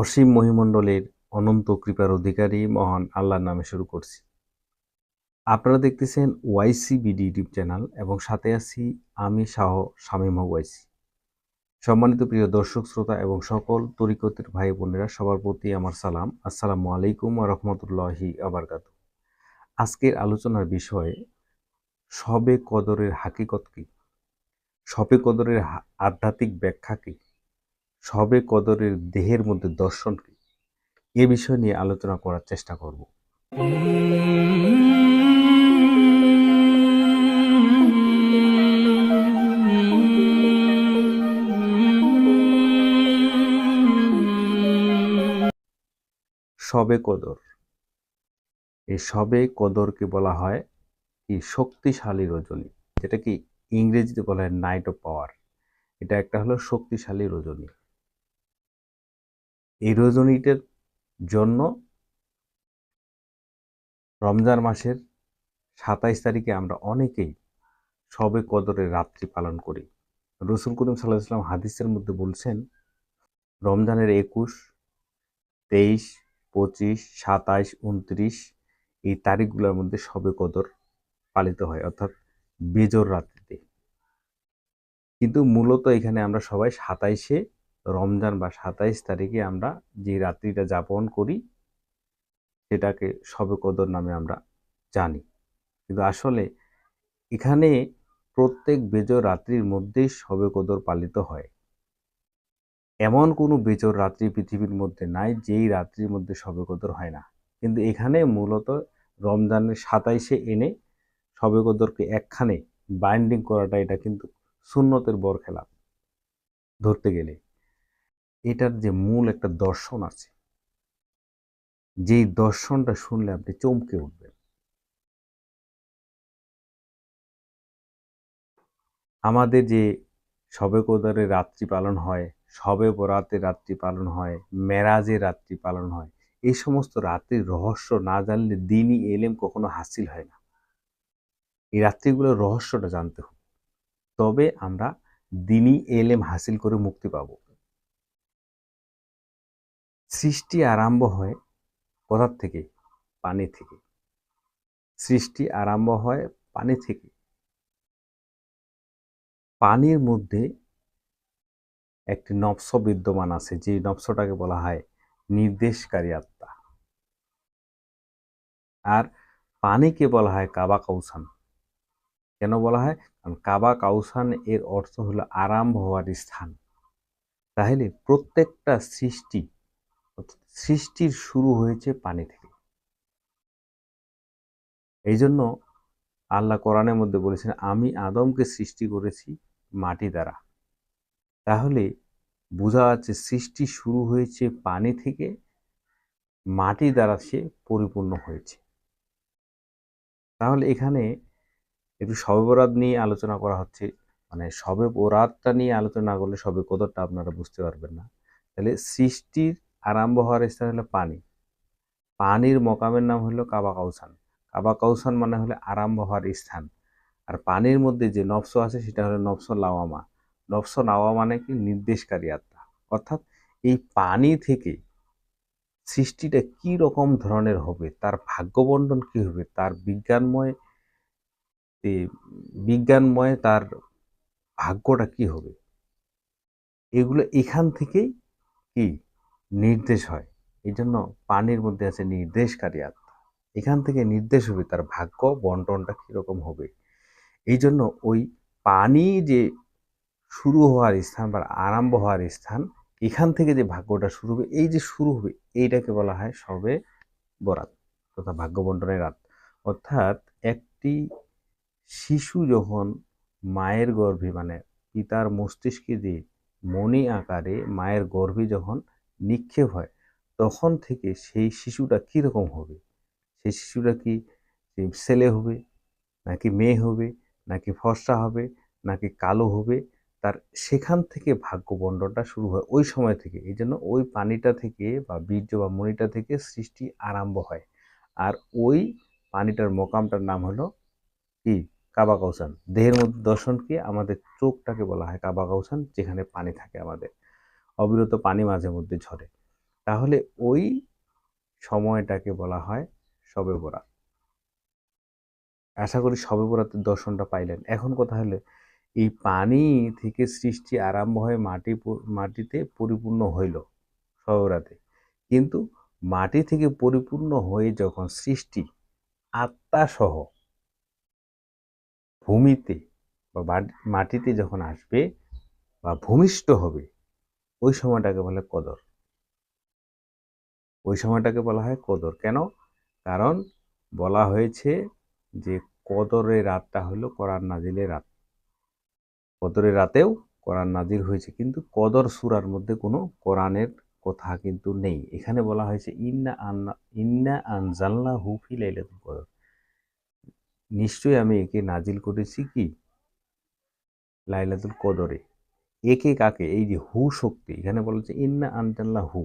অসীম মহিমণ্ডলের অনন্ত কৃপার অধিকারী মহান আল্লাহর নামে শুরু করছি। আপনারা দেখতেছেন ওয়াইসি বিডি ইউটিউব চ্যানেল এবং সাথে আছি আমি শাহ শামীম ওয়াইসি। সম্মানিত প্রিয় দর্শক, শ্রোতা এবং সকল তরিকতের ভাই বোনেরা, সবার প্রতি আমার সালাম। আসসালামু আলাইকুম রহমতুল্লাহি আবরকাত আজকের আলোচনার বিষয় সবে কদরের হাকিকত কি? সবে কদরের আধ্যাত্মিক ব্যাখ্যা কি? সবে কদরের দেহের মধ্যে দর্শন কি এ বিষয় নিয়ে আলোচনা করার চেষ্টা করব। সবে কদর। এই সবে কদরকে বলা হয় কি? শক্তিশালী রজনী। যেটা কি ইংরেজিতে বলা হয় নাইট অফ পাওয়ার। এটা একটা হলো শক্তিশালী রজনী। এই রজনীটার জন্য রমজান মাসের সাতাইশ তারিখে আমরা অনেকেই সবে কদরের রাত্রি পালন করি। রসুল করিম সাল্লাহ ইসলাম হাদিসের মধ্যে বলছেন, রমজানের একুশ, তেইশ, পঁচিশ, সাতাইশ, উনত্রিশ এই তারিখগুলোর মধ্যে সবে কদর পালিত হয়, অর্থাৎ বেজর রাত্রিতে। কিন্তু মূলত এখানে আমরা সবাই সাতাইশে রমজান বা সাতাইশ তারিখে আমরা যে রাত্রিটা যাপন করি, সেটাকে সবে কদর নামে আমরা জানি। কিন্তু আসলে এখানে প্রত্যেক বেজর রাত্রির মধ্যেই সবে কদর পালিত হয়। এমন কোনো বেজর রাত্রি পৃথিবীর মধ্যে নাই, যেই রাত্রির মধ্যে সবে কদর হয় না। কিন্তু এখানে মূলত রমজানের সাতাইশে এনে সবে কদরকে একখানে বাইন্ডিং করাটা এটা কিন্তু সুন্নতের বর খেলা ধরতে গেলে এটার যে মূল একটা দর্শন আছে, যেই দর্শনটা শুনলে আপনি চমকে উঠবেন। আমাদের যে শবে কদরের রাত্রি পালন হয়, শবে বরাতের রাত্রি পালন হয় মেরাজে রাত্রি পালন হয়, এই সমস্ত রাত্রির রহস্য না জানলে দিনই এলেম কখনো হাসিল হয় না। এই রাত্রিগুলোর রহস্যটা জানতে হবে। তবে আমরা দিনই এলেম হাসিল করে মুক্তি পাব। সৃষ্টি আরম্ভ হয় কোথার থেকে? পানি থেকে। সৃষ্টি আরম্ভ হয় পানি থেকে। পানির মধ্যে একটি নবস বিদ্যমান আছে, যে নবসটাকে বলা হয় নির্দেশকারী আত্মা। আর পানিকে বলা হয় কাবা কাউসান। কেন বলা হয়? কারণ কাবা কাউসান এর অর্থ হলো আরম্ভ হওয়ার স্থান। তাহলে প্রত্যেকটা সৃষ্টি সৃষ্টির শুরু হয়েছে পানি থেকে। এই জন্য আল্লাহ কোরআনের মধ্যে বলেছেন, আমি আদমকে সৃষ্টি করেছি মাটি দ্বারা। তাহলে বোঝা যাচ্ছে সৃষ্টি শুরু হয়েছে পানি থেকে, মাটি দ্বারা সে পরিপূর্ণ হয়েছে। তাহলে এখানে একটু শবে বরাত নিয়ে আলোচনা করা হচ্ছে। মানে শবে বরাতটা নিয়ে আলোচনা করলে সবে কদরটা আপনারা বুঝতে পারবেন না। তাহলে সৃষ্টির আরম্ভ হওয়ার স্থান হলো পানি। পানির মকামের নাম হলো কাবা কাউসান কাবা কাউসান মানে হলো আরম্ভ হওয়ার স্থান। আর পানির মধ্যে যে নফস আছে সেটা হলো নফস লাওয়ামা। নফস লাওয়া মানে কি? নির্দেশকারী আত্মা। অর্থাৎ এই পানি থেকে সৃষ্টিটা কি রকম ধরনের হবে? তার ভাগ্যবন্টন কি হবে? তার বিজ্ঞানময় বিজ্ঞানময় তার ভাগ্যটা কি হবে? এগুলো এখান থেকেই কি নির্দেশ হয়। এই জন্য পানির মধ্যে আছে নির্দেশকারী আত্মা। এখান থেকে নির্দেশ হবে তার ভাগ্য, বন্টনটা কীরকম হবে। এই জন্য ওই পানি যে শুরু হওয়ার স্থান বা আরম্ভ হওয়ার স্থান, এখান থেকে যে ভাগ্যটা শুরু হবে, এই যে শুরু হবে, এইটাকে বলা হয় সবে বরাত তথা ভাগ্য বন্টনের রাত অর্থাৎ একটি শিশু যখন মায়ের গর্ভে মানে পিতার মস্তিষ্কে দিয়ে মণি আকারে মায়ের গর্ভে যখন নিক্ষেপ হয়, তখন থেকে সেই শিশুটা কীরকম হবে? সেই শিশুটা কি ছেলে হবে, নাকি মেয়ে হবে, নাকি ফর্সা হবে, নাকি কালো হবে? তার সেখান থেকে ভাগ্য বন্টনটা শুরু হয় ওই সময় থেকে। এই জন্য ওই পানিটা থেকে বা বীর্য বা মণিটা থেকে সৃষ্টি আরম্ভ হয়। আর ওই পানিটার মোকামটার নাম হলো কি? কাবা কাউসান দেহের মধ্যে দর্শনকে আমাদের চোখটাকে বলা হয় কাবা কাউসান যেখানে পানি থাকে আমাদের। অবিরত পানি মাঝে মধ্যে ঝরে। তাহলে ওই সময়টাকে বলা হয় শবে বরাত। আশা করি শবে বরাতের দর্শনটা পাইলেন। এখন কথা হলো, এই পানি থেকে সৃষ্টি আরম্ভ হয়ে মাটি মাটিতে পরিপূর্ণ হইল শবে কিন্তু মাটি থেকে পরিপূর্ণ হয়ে যখন সৃষ্টি আত্মাসহ ভূমিতে বা মাটিতে যখন আসবে বা ভূমিষ্ঠ হবে ওই সময়টাকে বলে কদর। ওই সময়টাকে বলা হয় কদর। কেন? কারণ বলা হয়েছে যে কদরের রাতটা হলো কোরআন নাজিলের রাত। কদরের রাতেও কোরআন নাজির হয়েছে, কিন্তু কদর সুরার মধ্যে কোনো কোরআনের কথা কিন্তু নেই। এখানে বলা হয়েছে, ইন্না আন্না, ইন্না আনজাল্লা হুফি লাইলাতুল কদর। নিশ্চয়ই আমি একে নাজিল করেছি কি? লাইলাতুল কদরে। একে কাকে? এই যে হু শক্তি, এখানে বলা ইন্না আনজাল্লা হু।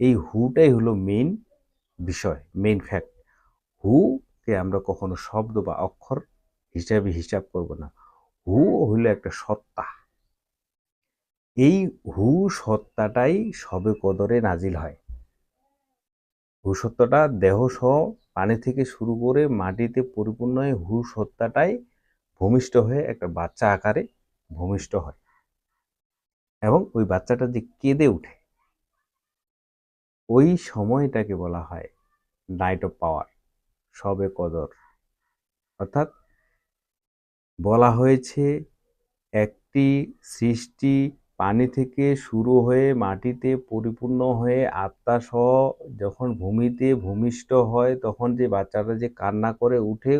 এই হুটাই হলো মেইন বিষয় মেইন ফ্যাক্ট হুকে আমরা কখনো শব্দ বা অক্ষর হিসাবে হিসাব করব না। হু হইল একটা সত্তা। এই হু সত্তাটাই সবে কদরে নাজিল হয়। হু সত্তাটা দেহ সহ পানি থেকে শুরু করে মাটিতে পরিপূর্ণ হয়ে হু সত্তাটাই ভূমিষ্ঠ হয়ে একটা বাচ্চা আকারে ভূমিষ্ঠ হয়। এবং ওই বাচ্চাটা যে কেঁদে উঠে ওই সময়টাকে বলা হয় নাইট অফ পাওয়ার সবে কদর। অর্থাৎ বলা হয়েছে একটি সৃষ্টি পানি থেকে শুরু হয়ে মাটিতে পরিপূর্ণ হয়ে আত্মাসহ যখন ভূমিতে ভূমিষ্ঠ হয় তখন যে বাচ্চাটা যে কান্না করে উঠে,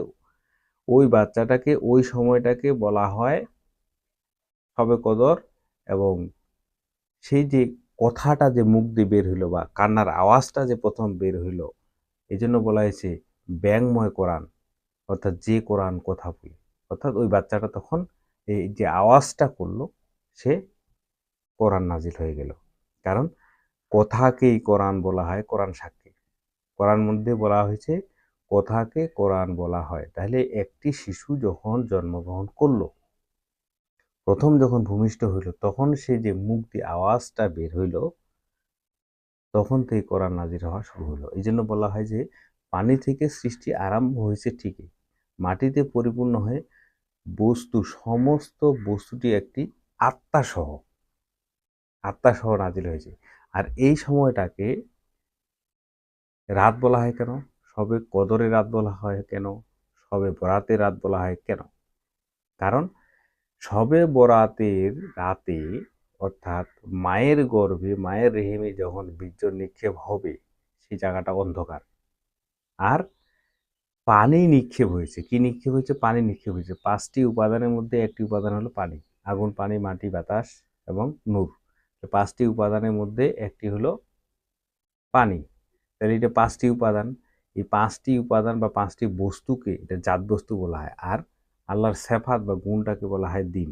ওই বাচ্চাটাকে ওই সময়টাকে বলা হয় সবে কদর। এবং সেই যে কথাটা যে মুখ দিয়ে বের হইল বা কান্নার আওয়াজটা যে প্রথম বের হইল এই জন্য বলা হয়েছে ব্যাংময় কোরআন, অর্থাৎ যে কোরআন কথা বলে। অর্থাৎ ওই বাচ্চাটা তখন এই যে আওয়াজটা করল, সে কোরআন নাজিল হয়ে গেল। কারণ কথাকেই কোরআন বলা হয় কোরআন সাক্ষী। কোরআন মধ্যে বলা হয়েছে, কথাকে কোরআন বলা হয়। তাহলে একটি শিশু যখন জন্মগ্রহণ করল প্রথম যখন ভূমিষ্ঠ হইল, তখন সে যে দিয়ে আওয়াজটা বের হইল, তখন থেকে কোরআন নাজির হওয়া শুরু হলো এই জন্য বলা হয় যে, পানি থেকে সৃষ্টি আরম্ভ হয়েছে ঠিকই। মাটিতে পরিপূর্ণ হয়ে বস্তু, সমস্ত বস্তুটি একটি আত্মাসহ আত্মাসহ নাজিল হয়েছে। আর এই সময়টাকে রাত বলা হয় কেন? সবে কদরে রাত বলা হয় কেন? সবে বরাতে রাত বলা হয় কেন? কারণ সবে বরাতের রাতে, অর্থাৎ মায়ের গর্ভে, মায়ের রেহেমে যখন বীর্য নিক্ষেপ হবে, সেই জায়গাটা অন্ধকার। আর পানি নিক্ষেপ হয়েছে। কি নিক্ষেপ হয়েছে? পানি নিক্ষেপ হয়েছে। পাঁচটি উপাদানের মধ্যে একটি উপাদান হলো পানি। আগুন, পানি, মাটি, বাতাস এবং নূর। পাঁচটি উপাদানের মধ্যে একটি হলো পানি। তাহলে এটা পাঁচটি উপাদান। এই পাঁচটি উপাদান বা পাঁচটি বস্তুকে এটা জাত বস্তু বলা হয়। আর আল্লাহর সেফাত বা গুণটাকে বলা হয় দিন।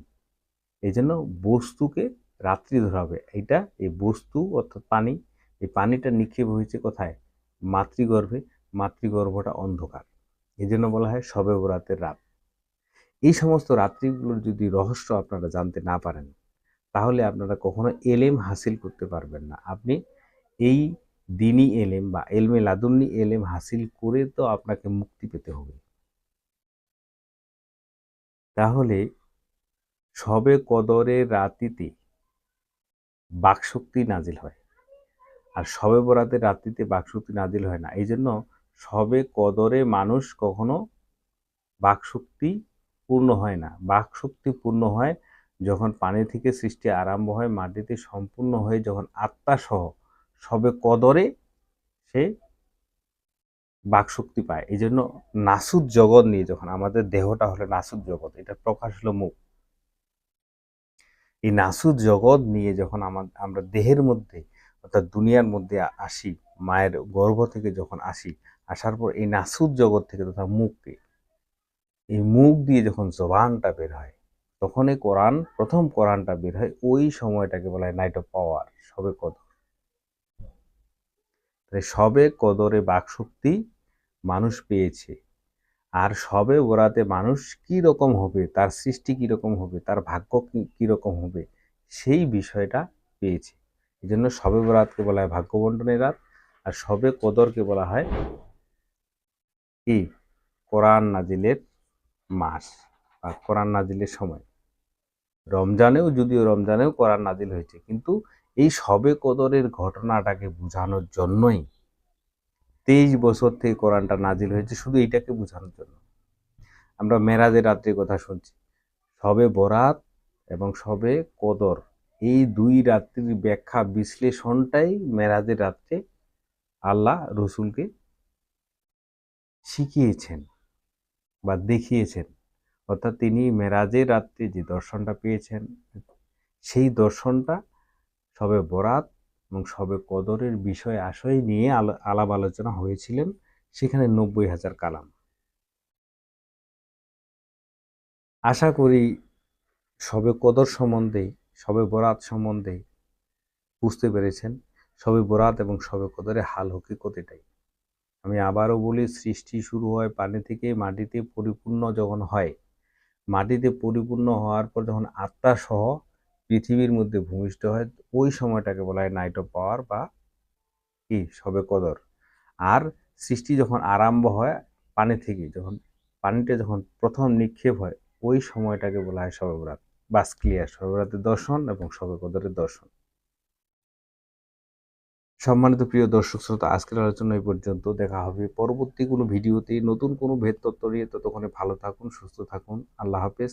এই জন্য বস্তুকে রাত্রি ধরা হবে। এইটা, এই বস্তু অর্থাৎ পানি, এই পানিটা নিক্ষেপ হয়েছে কোথায়? মাতৃগর্ভে। মাতৃগর্ভটা অন্ধকার। এই জন্য বলা হয় সবে বরাতের রাত। এই সমস্ত রাত্রিগুলোর যদি রহস্য আপনারা জানতে না পারেন, তাহলে আপনারা কখনো এলেম হাসিল করতে পারবেন না। আপনি এই দিনই এলেম বা এলমে লাদুন্নি এলেম হাসিল করে তো আপনাকে মুক্তি পেতে হবে। তাহলে সবে কদরের রাতিতে বাকশক্তি নাজিল হয়। আর সবে বরাতের রাত্রিতে বাকশক্তি নাজিল হয় না। এই জন্য সবে কদরে মানুষ কখনো বাকশক্তি পূর্ণ হয় না। বাকশক্তি পূর্ণ হয় যখন পানি থেকে সৃষ্টি আরম্ভ হয়, মাটিতে সম্পূর্ণ হয়ে যখন আত্মাসহ সবে কদরে সে বাকশক্তি পায়। এই জন্য নাসুদ জগৎ নিয়ে যখন আমাদের দেহটা হলো নাসুদ জগৎ, এটা প্রকাশ হলো মুখ। এই নাসুদ জগৎ নিয়ে যখন আমরা দেহের মধ্যে, অর্থাৎ দুনিয়ার মধ্যে আসি, মায়ের গর্ভ থেকে যখন আসি, আসার পর এই নাসুদ জগৎ থেকে তথা মুখকে, এই মুখ দিয়ে যখন জবানটা বের হয় তখন এই কোরআন, প্রথম কোরআনটা বের হয় ওই সময়টাকে বলা হয় নাইট অফ পাওয়ার সবে কদর। সবে কদরে বাকশক্তি মানুষ পেয়েছে। আর সবে ওরাতে মানুষ কি রকম হবে, তার সৃষ্টি কি রকম হবে, তার ভাগ্য কি রকম হবে, সেই বিষয়টা পেয়েছে। এই জন্য সবে বরাতকে বলা হয় ভাগ্য বন্টনের রাত, আর সবে কদরকে বলা হয় কি? কোরআন নাজিলের মাস, বা কোরআন নাজিলের সময়। রমজানেও যদিও রমজানেও কোরআন নাজিল হয়েছে, কিন্তু এই সবে কদরের ঘটনাটাকে বোঝানোর জন্যই তেইশ বছর থেকে কোরআনটা নাজিল হয়েছে, শুধু এইটাকে বোঝানোর জন্য। আমরা মেরাজের রাত্রির কথা শুনছি। সবে বরাত এবং সবে কদর, এই দুই রাত্রির ব্যাখ্যা বিশ্লেষণটাই মেরাজের রাত্রে আল্লাহ রসুলকে শিখিয়েছেন বা দেখিয়েছেন। অর্থাৎ তিনি মেরাজের রাত্রে যে দর্শনটা পেয়েছেন, সেই দর্শনটা সবে বরাত এবং সবে কদরের বিষয় আশয় নিয়ে আলা- আলাপ আলোচনা হয়েছিলেন সেখানে নব্বই হাজার কালাম। আশা করি সবে কদর সম্বন্ধে, সবে বরাত সম্বন্ধে বুঝতে পেরেছেন, সবে বরাত এবং সবে কদরে হাল হকিকত এটাই। আমি আবারও বলি, সৃষ্টি শুরু হয় পানি থেকে মাটিতে পরিপূর্ণ যখন হয়, মাটিতে পরিপূর্ণ হওয়ার পর যখন আত্মা সহ পৃথিবীর মধ্যে ভূমিষ্ঠ হয় ওই সময়টাকে বলা হয় নাইট অফ পাওয়ার বা কি? সবে কদর। আর সৃষ্টি যখন আরম্ভ হয় পানি থেকে, যখন পানিটা যখন প্রথম নিক্ষেপ হয়, ওই সময়টাকে বলা হয় সবে বরাত বাস ক্লিয়ার সবে বরাতের দর্শন এবং সবে কদরের দর্শন। সম্মানিত প্রিয় দর্শক শ্রোতা, আজকের আলোচনা এই পর্যন্ত। দেখা হবে পরবর্তী কোনো ভিডিওতে। নতুন কোনো ভেদ তত্ত্ব নিয়ে ততক্ষণে ভালো থাকুন, সুস্থ থাকুন। আল্লাহ হাফেজ।